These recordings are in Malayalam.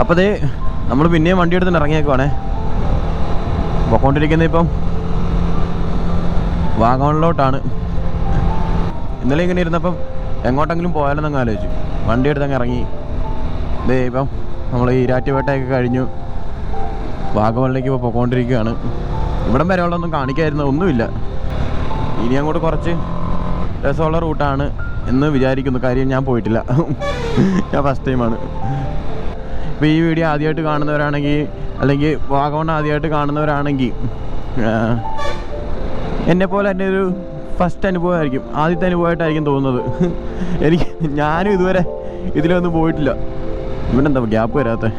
അപ്പോൾ ദേ നമ്മൾ പിന്നെയും വണ്ടി എടുത്തിട്ട് ഇറങ്ങിയേക്കുവാണേ. പോയിക്കൊണ്ടിരിക്കുന്നത് ഇപ്പം വാഗമണിലോട്ടാണ്. ഇന്നലെ ഇങ്ങനെ ഇരുന്നപ്പം എങ്ങോട്ടെങ്കിലും പോയാലെന്നങ്ങ് ആലോചിച്ചു. വണ്ടി എടുത്തങ്ങ് ഇറങ്ങി. ഇതേ ഇപ്പം നമ്മൾ ഈ ഇരാറ്റുപേട്ടയൊക്കെ കഴിഞ്ഞു. വാഗമണിലേക്ക് ഇപ്പോൾ പോയിക്കൊണ്ടിരിക്കുകയാണ് ഇവിടം വരെ ഉള്ളതൊന്നും കാണിക്കായിരുന്നു ഒന്നുമില്ല. ഇനി അങ്ങോട്ട് കുറച്ച് രസമുള്ള റൂട്ടാണ് എന്ന് വിചാരിക്കുന്നു. കാര്യം ഞാൻ പോയിട്ടില്ല. ഞാൻ ഫസ്റ്റ് ടൈമാണ്. ഇപ്പോൾ ഈ വീഡിയോ ആദ്യമായിട്ട് കാണുന്നവരാണെങ്കിൽ അല്ലെങ്കിൽ വാഗമൺ ആദ്യമായിട്ട് കാണുന്നവരാണെങ്കിൽ എന്നെപ്പോലെ പോലെ തന്നെ ഒരു ഫസ്റ്റ് അനുഭവമായിരിക്കും ആദ്യത്തെ അനുഭവമായിട്ടായിരിക്കും തോന്നുന്നത്. എനിക്ക് ഞാനും ഇതുവരെ ഇതിലൊന്നും പോയിട്ടില്ല. ഇവിടെ എന്താ ഗ്യാപ്പ് വരാത്ത?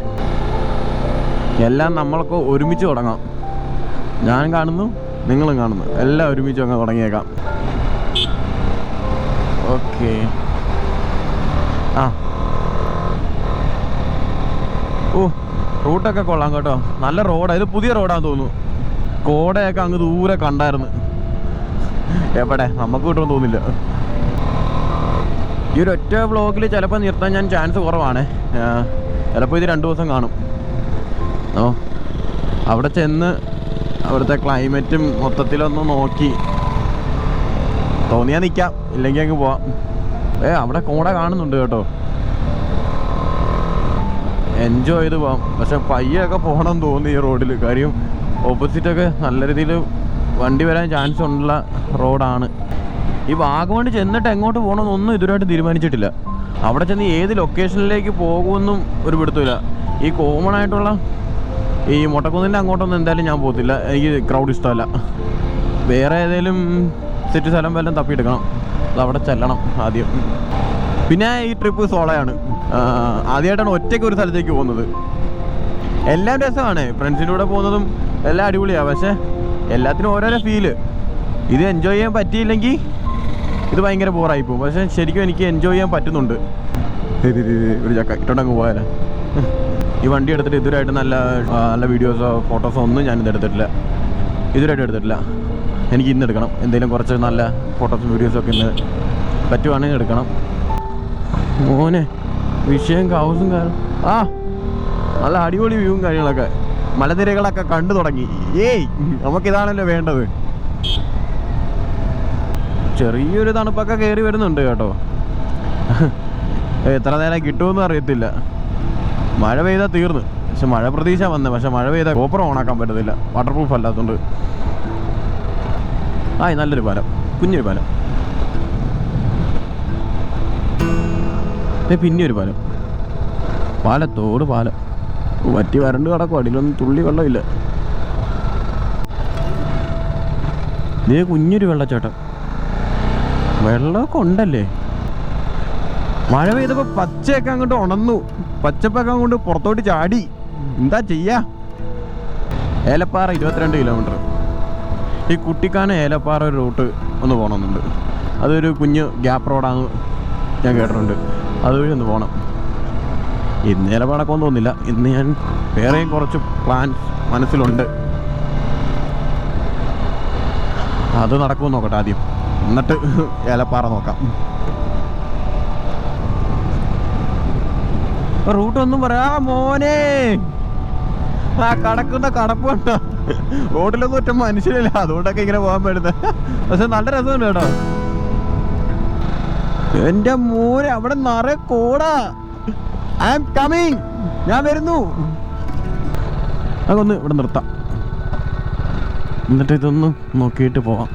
എല്ലാം നമ്മൾക്ക് ഒരുമിച്ച് തുടങ്ങാം. ഞാൻ കാണുന്നു നിങ്ങളും കാണുന്നു. എല്ലാം ഒരുമിച്ച് അങ്ങ് തുടങ്ങിയേക്കാം. ഓക്കെ. ആ ഓ റൂട്ടൊക്കെ കൊള്ളാം കേട്ടോ. നല്ല റോഡാണ് ഇത് പുതിയ റോഡാന്ന് തോന്നുന്നു. കോടയൊക്കെ അങ്ങ് ദൂരെ കണ്ടായിരുന്നു. എവിടെ? നമുക്ക് കിട്ടുമെന്ന് തോന്നില്ല ഈ ഒരു ഒറ്റ ബ്ലോക്കിൽ ചിലപ്പോൾ നിർത്താൻ ഞാൻ ചാൻസ് കുറവാണ്. ചിലപ്പോൾ ഇത് രണ്ട് ദിവസം കാണും. ഓ അവിടെ ചെന്ന് അവിടുത്തെ ക്ലൈമറ്റും മൊത്തത്തിലൊന്ന് നോക്കി. തോന്നിയാൽ നിൽക്കാം ഇല്ലെങ്കിൽ അങ്ങ് പോവാം. ഏ അവിടെ കോട കാണുന്നുണ്ട് കേട്ടോ. എൻജോയ് ചെയ്ത് പോകാം പക്ഷെ പയ്യൊക്കെ പോകണം തോന്നി ഈ റോഡിൽ കാര്യം ഓപ്പോസിറ്റൊക്കെ നല്ല രീതിയിൽ വണ്ടി വരാൻ ചാൻസ് ഉള്ള റോഡാണ് ഈ വാഗമണ് ചെന്നിട്ട് എങ്ങോട്ട് പോകണമെന്നൊന്നും ഇതുവരെയായിട്ട് തീരുമാനിച്ചിട്ടില്ല. അവിടെ ചെന്ന് ഏത് ലൊക്കേഷനിലേക്ക് പോകുമെന്നും ഒരു പിടുത്തമില്ല ഈ കോമൺ ആയിട്ടുള്ള ഈ മുട്ടക്കുന്നിന്റെ അങ്ങോട്ടൊന്നും എന്തായാലും ഞാൻ പോകത്തില്ല. എനിക്ക് ക്രൗഡ് ഇഷ്ടമല്ല. വേറെ ഏതെങ്കിലും സെറ്റ് സ്ഥലം വല്ലതും തപ്പിയെടുക്കണം. അത് അവിടെ ചെല്ലണം ആദ്യം. പിന്നെ ഈ ട്രിപ്പ് സോളയാണ്. ആദ്യമായിട്ടാണ് ഒറ്റയ്ക്ക് ഒരു സ്ഥലത്തേക്ക് പോകുന്നത്. എല്ലാം രസമാണ്. ഫ്രണ്ട്സിന്റെ കൂടെ പോകുന്നതും എല്ലാം അടിപൊളിയാണ് പക്ഷേ എല്ലാത്തിനും ഓരോരോ ഫീൽ ഇത് എൻജോയ് ചെയ്യാൻ പറ്റിയില്ലെങ്കിൽ ഇത് ഭയങ്കര ബോറായി പോകും പക്ഷേ ശരിക്കും എനിക്ക് എൻജോയ് ചെയ്യാൻ പറ്റുന്നുണ്ട്. ഒരു ചക്ക. ഇട്ടോണ്ടങ്ങ് പോയാലേ? ഈ വണ്ടി എടുത്തിട്ട് ഇതുവരായിട്ട് നല്ല നല്ല വീഡിയോസോ ഫോട്ടോസോ ഒന്നും ഞാൻ ഇതെടുത്തിട്ടില്ല ഇതുവരായിട്ട് എടുത്തിട്ടില്ല. എനിക്ക് ഇന്ന് എടുക്കണം. എന്തെങ്കിലും കുറച്ച് നല്ല ഫോട്ടോസും വീഡിയോസും ഒക്കെ ഇന്ന് പറ്റുവാണെങ്കിൽ എടുക്കണം. മോനെ വിഷയം കൗസും കാരണം ആ നല്ല അടിപൊളി വ്യൂവും കാര്യങ്ങളൊക്കെ. മലനിരകളൊക്കെ കണ്ടു തുടങ്ങി. ഏയ് നമുക്കിതാണല്ലോ വേണ്ടത്. ചെറിയൊരു തണുപ്പൊക്കെ കയറി വരുന്നുണ്ട് കേട്ടോ. എത്ര നേരം കിട്ടുമെന്ന് അറിയത്തില്ല. മഴ പെയ്താൽ തീർന്നു. പക്ഷെ മഴ പ്രതീക്ഷ വന്നത് പക്ഷെ മഴ പെയ്താൽ കോപ്പർ ഓണാക്കാൻ പറ്റത്തില്ല. വാട്ടർ പ്രൂഫ് അല്ലാത്തതുകൊണ്ട് ആയി നല്ലൊരു പാലം. കുഞ്ഞൊരു പാലം. പിന്നെ ഒരു പാലം. പാലത്തോട് പാലം. വറ്റി വരണ്ട് കിടക്കും അടിയിലൊന്നും തുള്ളി വെള്ളമില്ല ഇതേ കുഞ്ഞൊരു വെള്ളച്ചാട്ടം. വെള്ളമൊക്കെ ഉണ്ടല്ലേ? മഴ പെയ്തപ്പോൾ പച്ചയൊക്കെ അങ്ങോട്ട് ഉണന്നു. പച്ചപ്പൊക്കെ അങ്ങോട്ട് പുറത്തോട്ട് ചാടി. എന്താ ചെയ്യാ? ഏലപ്പാറ ഇരുപത്തിരണ്ട് കിലോമീറ്റർ ഈ കുട്ടിക്കാന ഏലപ്പാറ ഒരു റൂട്ട് ഒന്ന് പോകണമെന്നുണ്ട് അതൊരു കുഞ്ഞ് ഗ്യാപ്പ് റോഡാന്ന് ഞാൻ കേട്ടിട്ടുണ്ട്. അതുവഴി ഒന്ന് പോകണം ഇന്ന് ഏലപ്പാടൊക്കെ തോന്നില്ല ഇന്ന് ഞാൻ വേറെയും കുറച്ച് പ്ലാൻസ് മനസ്സിലുണ്ട്. അത് നടക്കുമെന്ന് നോക്കട്ടെ ആദ്യം. എന്നിട്ട് ഏലപ്പാറ നോക്കാം. റൂട്ട് ഒന്നും പറയാ. മോനെ. ആ കടക്കുന്ന കടപ്പ് കണ്ടോ. റോഡിലൊന്നും ഒറ്റ മനുഷ്യരില്ല. അതുകൊണ്ടൊക്കെ ഇങ്ങനെ പോകാൻ പറ്റുന്നത് പക്ഷെ നല്ല രസമുണ്ട് കേട്ടോ. എന്റെ മോനെ അവിടെ നിറയെ കോടാ. ഐ ആം കമ്മിങ് ഞാൻ വരുന്നു. അതൊന്ന് ഇവിടെ നിർത്താം. എന്നിട്ട് ഇതൊന്ന് നോക്കിയിട്ട് പോവാം.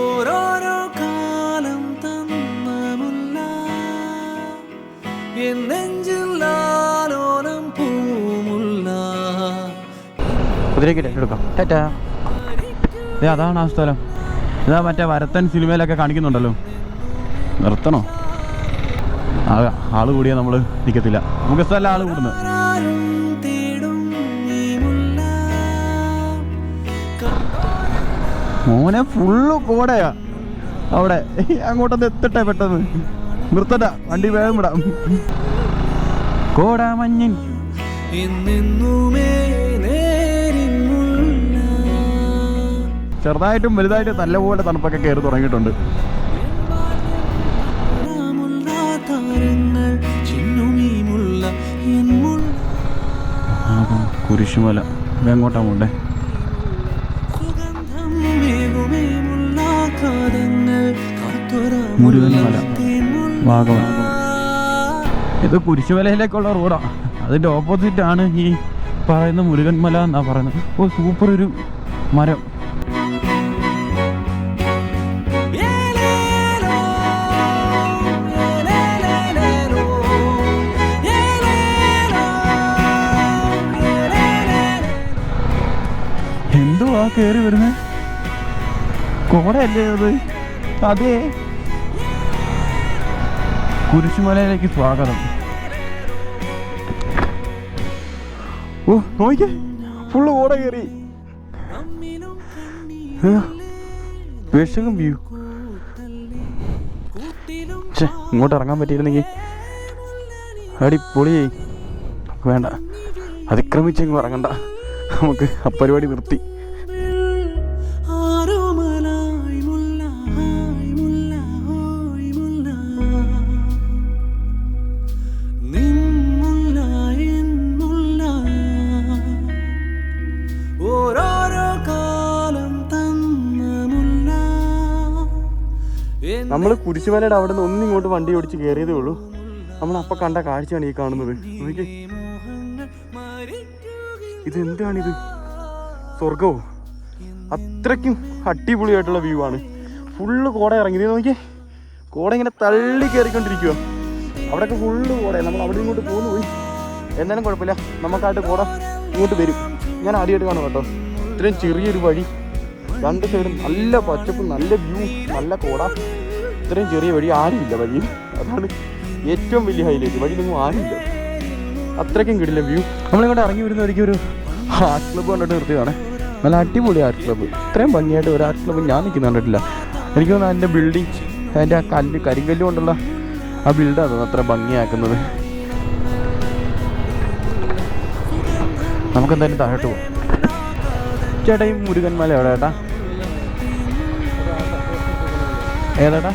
ഓരോരോ കാലം തന്ന മുല്ല എൻ കുതിരയ്ക്ക് എടുക്കാം. ടാറ്റാ. ഏ അതാണ് ആ സ്ഥലം. ഇതാ മറ്റേ വരത്തൻ സിനിമയിലൊക്കെ കാണിക്കുന്നുണ്ടല്ലോ. നിർത്തണോ? ആൾ കൂടിയാ നമ്മൾ നിൽക്കത്തില്ല നമുക്ക് സ്ഥലം ആൾ കൂടുന്നത്. മോനെ ഫുള്ള് കോടയാ. അവിടെ. അങ്ങോട്ടൊന്ന് എത്തട്ടെ പെട്ടെന്ന്. നിർത്തണ്ട വണ്ടി വേഗം വിടാം. കോടാമഞ്ഞിൻ. എന്നെന്നുമേ ചെറുതായിട്ടും വലുതായിട്ടും നല്ലപോലെ തണുപ്പൊക്കെ കയറി തുടങ്ങിയിട്ടുണ്ട്. കുരിശുമല. ഇത് എങ്ങോട്ടാ പോണ്ടേ മുരുകൻ മല. ഇത് കുരിശുമലയിലേക്കുള്ള റോഡാ. അതിന്റെ ഓപ്പോസിറ്റ് ആണ് ഈ പറയുന്ന മുരുകൻ മല എന്നാ പറയുന്നത്. ഓ സൂപ്പർ ഒരു മരം. കയറി വരുന്നത് കോടയല്ലേ അത്? അതെ. കുരിശുമലയിലേക്ക് സ്വാഗതം. ഓ നോക്കിക്കേ. ഫുള്ള് കോട കയറി വിഷകം വ്യൂ. ഇങ്ങോട്ട് ഇറങ്ങാൻ പറ്റിയിരുന്നെങ്കിൽ അടിപൊളി വേണ്ട. അതിക്രമിച്ചെങ്കിൽ ഇറങ്ങണ്ട. നമുക്ക് ആ പരിപാടി നിർത്തി. കുരിശുമലയുടെ അവിടെ നിന്ന് ഒന്നിങ്ങോട്ട് വണ്ടി ഓടിച്ച് കയറിയതേ ഉള്ളൂ. നമ്മൾ അപ്പം കണ്ട കാഴ്ചയാണ് ഈ കാണുന്നത്. ഇത് എന്താണിത് സ്വർഗവും അത്രയ്ക്കും അടിപൊളിയായിട്ടുള്ള വ്യൂ ആണ്. ഫുള്ള് കോട ഇറങ്ങി നോക്കിയേ കോട ഇങ്ങനെ തള്ളി കയറിക്കൊണ്ടിരിക്കുക അവിടെയൊക്കെ ഫുള്ള് കോട നമ്മൾ അവിടെ ഇങ്ങോട്ട് പോന്നു പോയി. എന്നാലും കുഴപ്പമില്ല. നമുക്കായിട്ട് കോട ഇങ്ങോട്ട് വരും. ഞാൻ ആദ്യമായിട്ട് കാണും കേട്ടോ. ഇത്രയും ചെറിയൊരു വഴി. രണ്ട് സൈഡും നല്ല പച്ചപ്പും നല്ല വ്യൂ നല്ല കോട. ഇത്രയും ചെറിയ വഴി ആരുമില്ല വഴി അതാണ് ഏറ്റവും വലിയ ഹൈലൈറ്റ് വഴിയിലൊന്നും ആരുമില്ല. അത്രയ്ക്കും കിടില്ല വ്യൂ നമ്മളിങ്ങോട്ട് ഇറങ്ങി വരുന്ന ഒരിക്കലും ഒരു ആർട്ട് ക്ലബ്ബ് കണ്ടിട്ട് നിർത്തിയതാണ്. നല്ല അടിപൊളി ആർട്ട് ക്ലബ്ബ് ഇത്രയും ഭംഗിയായിട്ട് ഒരു ആർട്ട് ക്ലബ്ബ് ഞാൻ നിൽക്കുന്ന കണ്ടിട്ടില്ല. എനിക്ക് തോന്നുന്നു അതിന്റെ ബിൽഡിങ് അതിന്റെ ആ കല്ല് കരിങ്കല്ല് കൊണ്ടുള്ള ആ ബിൽഡാണ് അത്ര ഭംഗിയാക്കുന്നത്. നമുക്കെന്തായാലും താഴോട്ട് പോകാം ചേട്ടാ ഈ മുരുകൻ മല എവിടെ ചേട്ടാ ഏതാട്ടാ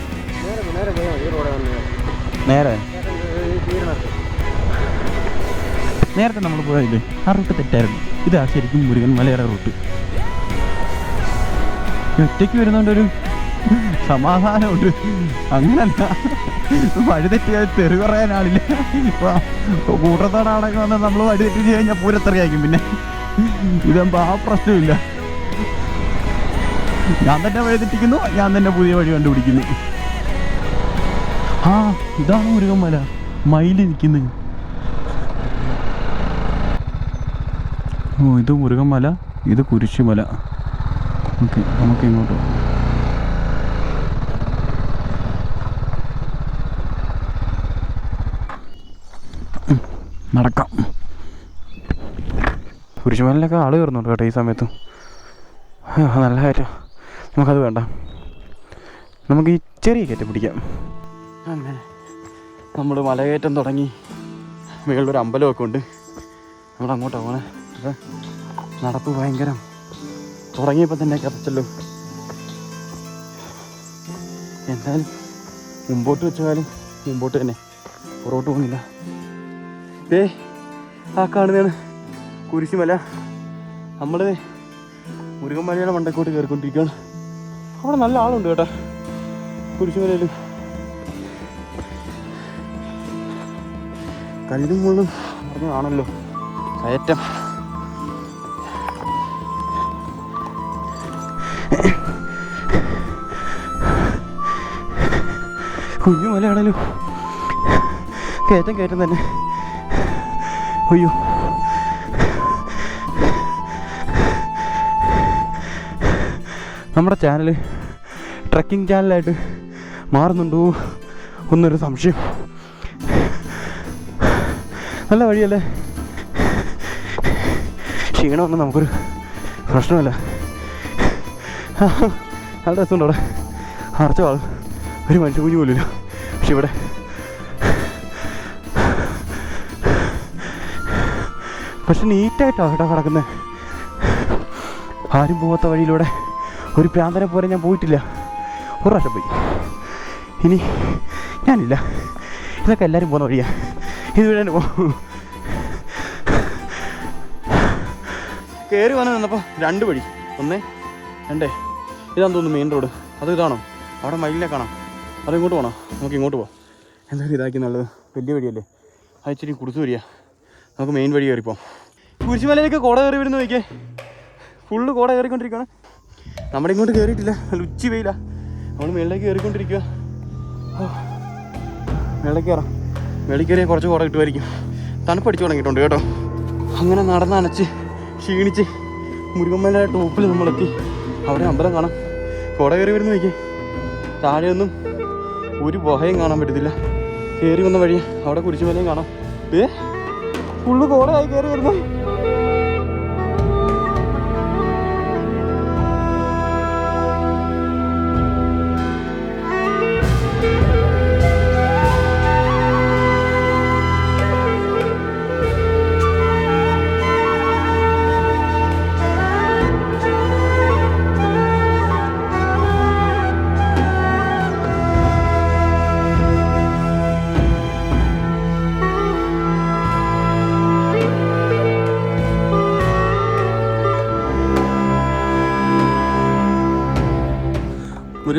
നേരെ. നേരത്തെ നമ്മൾ പോയതില്ലേ ആ റൂട്ട് തെറ്റായിരുന്നു. ഇതാ ശരിക്കും മുരുകൻ മലയുടെ റൂട്ട്. ഒറ്റയ്ക്ക് വരുന്നോണ്ടൊരു സമാധാനമുണ്ട്. അങ്ങനല്ല. വഴി തെറ്റിയാൽ തെറി പറയാൻ ആളില്ല. കൂട്ടത്തോടാണെങ്കിൽ വന്ന് നമ്മൾ വഴി തെറ്റി കഴിഞ്ഞാൽ പൂരത്തെറിയായിരിക്കും പിന്നെ. ഇതാകുമ്പോൾ ആ പ്രശ്നമില്ല. ഞാൻ തന്നെ വഴി തെറ്റിക്കുന്നു ഞാൻ തന്നെ പുതിയ വഴി കണ്ടുപിടിക്കുന്നു. ആ ഇതാണ് മുരുകമല മല മയിൽ ഓ ഇത് മുരുകമല ഇത് കുരിശുമല. ഓക്കെ നമുക്ക് ഇങ്ങോട്ട്. നടക്കാം. കുരിശുമലയിലൊക്കെ ആൾ കയറുന്നുണ്ട് കേട്ടോ ഈ സമയത്തും. നല്ല കാര്യം. നമുക്കത് വേണ്ട. നമുക്ക് ഈ ചെറിയ കയറ്റം പിടിക്കാം. അങ്ങനെ. നമ്മൾ മലകയറ്റം തുടങ്ങി. മുകളിലൊരു അമ്പലമൊക്കെ ഉണ്ട്. നമ്മൾ അങ്ങോട്ടാണ് പോണേ. നടപ്പ് ഭയങ്കരം. തുടങ്ങിയപ്പോൾ തന്നെ കഥച്ചല്ലോ എന്തായാലും മുമ്പോട്ട് വെച്ചാലും മുമ്പോട്ട് തന്നെ. പുറകോട്ട് പോകുന്നില്ല ഏ ആ കാണുന്നതാണ് കുരിശുമല. നമ്മൾ മുരുകന്മലയുടെ മണ്ടക്കോട്ട് കയറിക്കൊണ്ടിരിക്കുകയാണ്. അവിടെ നല്ല ആളുണ്ട് കേട്ടോ. കുരിശുമലയിൽ കല്ലും മുള്ളും പറഞ്ഞതാണല്ലോ കയറ്റം. കുഞ്ഞു മലയാണല്ലോ. കയറ്റം കയറ്റം തന്നെ. അയ്യോ. നമ്മുടെ ചാനൽ ട്രക്കിംഗ് ചാനലായിട്ട് മാറുന്നുണ്ടോ എന്നൊരു സംശയം. നല്ല വഴിയല്ലേ? ക്ഷീണമൊന്നും നമുക്കൊരു പ്രശ്നമല്ല. നല്ല രസമുണ്ട് അവിടെ. അടച്ച ആൾ ഒരു മനുഷ്യ കുഞ്ഞു പോലില്ല പക്ഷെ ഇവിടെ പക്ഷെ നീറ്റായിട്ടാണ് കേട്ടോ കിടക്കുന്നത് ആരും പോകാത്ത വഴിയിലൂടെ ഒരു പ്രാന്തനെ പോലെ ഞാൻ പോയിട്ടില്ല. ഒരു പ്രാവശ്യം പോയി. ഇനി ഞാനില്ല. ഇതൊക്കെ എല്ലാവരും പോകുന്ന വഴിയാ. ഇത് വഴി തന്നെ പോകും കയറി വന്ന് നിന്നപ്പോൾ രണ്ട് വഴി. ഒന്നേ രണ്ടേ. ഇതാന്ന് തോന്നുന്നു മെയിൻ റോഡ് അത് ഇതാണോ? അവിടെ മയിലിനെ കാണാം. അത് ഇങ്ങോട്ട് പോകണം നമുക്ക് ഇങ്ങോട്ട് പോകാം എന്തായാലും ഇതാക്കി നല്ലത്. വലിയ വഴിയല്ലേ? അത് ഇച്ചിരി കുടുത്തു വരിക. നമുക്ക് മെയിൻ വഴി കയറിപ്പോം കുരിശുമലയിലേക്ക് കോട കയറി വരുന്ന നോക്കിയേ. ഫുള്ള് കോട കയറിക്കൊണ്ടിരിക്കുകയാണ്. നമ്മുടെ ഇങ്ങോട്ട് കയറിയിട്ടില്ല. നല്ല ഉച്ചി വെയിലാണ് നമ്മൾ മേളിലേക്ക് കയറിക്കൊണ്ടിരിക്കുക. മേളിലേക്ക് കയറാം. മേളിൽ കുറച്ച് കോട കിട്ടുമായിരിക്കും. തണുപ്പടിച്ചു തുടങ്ങിയിട്ടുണ്ട് കേട്ടോ. അങ്ങനെ നടന്നനച്ച് ക്ഷീണിച്ച് മുരുകമ്മല ടോപ്പിൽ നമ്മളെത്തി. അവിടെ അമ്പലം കാണാം. കോട കയറി വരുന്ന വയ്ക്കേ താഴെയൊന്നും ഒരു പുഹയും കാണാൻ പറ്റത്തില്ല. കയറി വന്ന വഴി അവിടെ കുരിശുമലയും കാണാം. ഏ ഫുള്ള് കോടയായി കയറി വരുന്നു.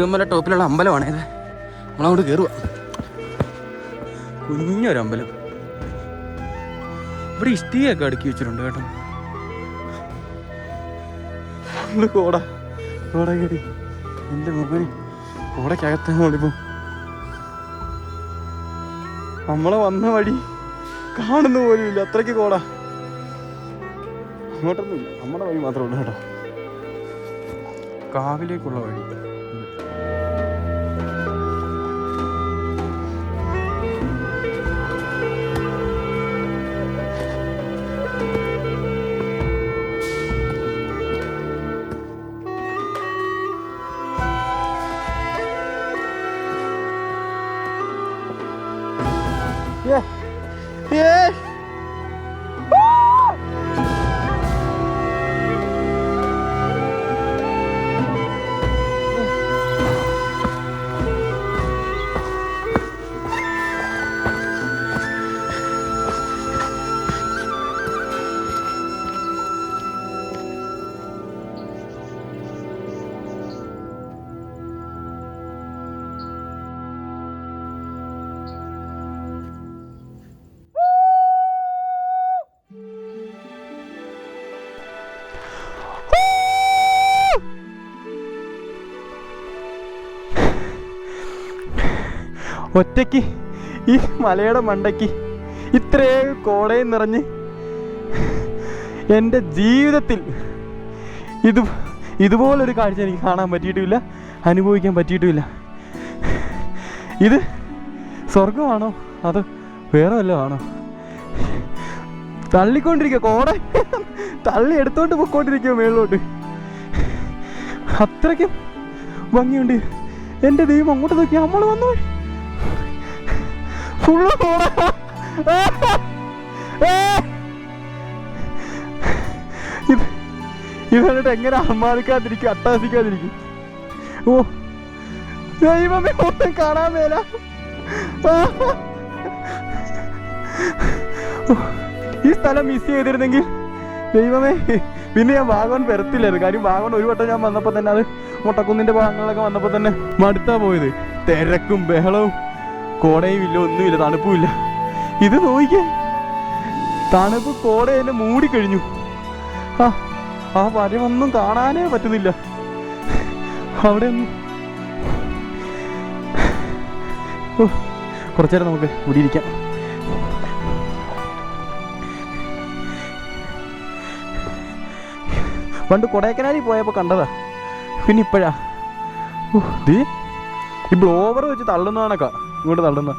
മുരുകമ്മല ടോപ്പിലുള്ള അമ്പലമാണ് നമ്മളങ്ങോട്ട് കയറുക കുഞ്ഞൊരു അമ്പലം. ഇവിടെ ഇഷ്ടികയൊക്കെ അടുക്കി വെച്ചിട്ടുണ്ട് കേട്ടോ. ഫുള്ള് കോട. കോട കയറി. എന്റെ മുഖന് കോടയ്ക്കകത്താണിപ്പം നമ്മളെ വന്ന വഴി കാണുന്ന പോലും ഇല്ല. അത്രയ്ക്ക് കോട. അങ്ങോട്ടൊന്നുമില്ല. നമ്മുടെ വഴി മാത്രമേ ഉള്ളൂ കേട്ടോ. കാവിലേക്കുള്ള വഴി. ഒറ്റയ്ക്ക് ഈ മലയുടെ മണ്ടയ്ക്ക് ഇത്രയും കോടയും നിറഞ്ഞ് എന്റെ ജീവിതത്തിൽ ഇത് ഇതുപോലൊരു കാഴ്ച എനിക്ക് കാണാൻ പറ്റിയിട്ടുമില്ല അനുഭവിക്കാൻ പറ്റിയിട്ടുമില്ല ഇത് സ്വർഗമാണോ അത് വേറെ വല്ലതും ആണോ തള്ളിക്കൊണ്ടിരിക്കുക കോട. തള്ളി എടുത്തോണ്ട് പൊക്കോണ്ടിരിക്കുക മേളിലോട്ട്. അത്രയ്ക്കും ഭംഗിയുണ്ട്. എന്റെ ദൈവം അങ്ങോട്ട് നോക്കി നമ്മൾ വന്നു? ഫുള്ള് കോട. ഇത് എങ്ങനെ അമ്മാതിക്കാതിരിക്കും അട്ടാസിക്കാതിരിക്കും ഓ ദൈവമേ ഒന്നും കാണാൻ മേല. ഈ സ്ഥലം മിസ് ചെയ്തിരുന്നെങ്കിൽ ദൈവമേ പിന്നെ ഞാൻ വാഗോൺ വരത്തില്ലായിരുന്നു. കാര്യം വാഗോൺ ഒരു വട്ടം ഞാൻ വന്നപ്പോൾ തന്നെ അത് മുട്ടക്കുന്നിന്റെ ഭാഗങ്ങളിലൊക്കെ വന്നപ്പോൾ തന്നെ മടുത്താ പോയത്. തിരക്കും ബഹളവും. കോടയും ഇല്ല ഒന്നുമില്ല തണുപ്പുമില്ല. ഇത് നോക്കിക്കേ. തണുപ്പ് കോട എന്നെ മൂടിക്കഴിഞ്ഞു ആ ആ വരവൊന്നും കാണാനേ പറ്റുന്നില്ല. അവിടെ ഒന്നും. കുറച്ചേരം നമുക്ക് ഇവിടെ ഇരിക്കാം പണ്ട് കൊടൈക്കനാലിൽ പോയപ്പോൾ കണ്ടതാ. പിന്നെ ഇപ്പോഴാ. ഈ ബ്ലോവർ വെച്ച് തള്ളുന്ന കണക്കാ ഇങ്ങോട്ട് തള്ളുന്ന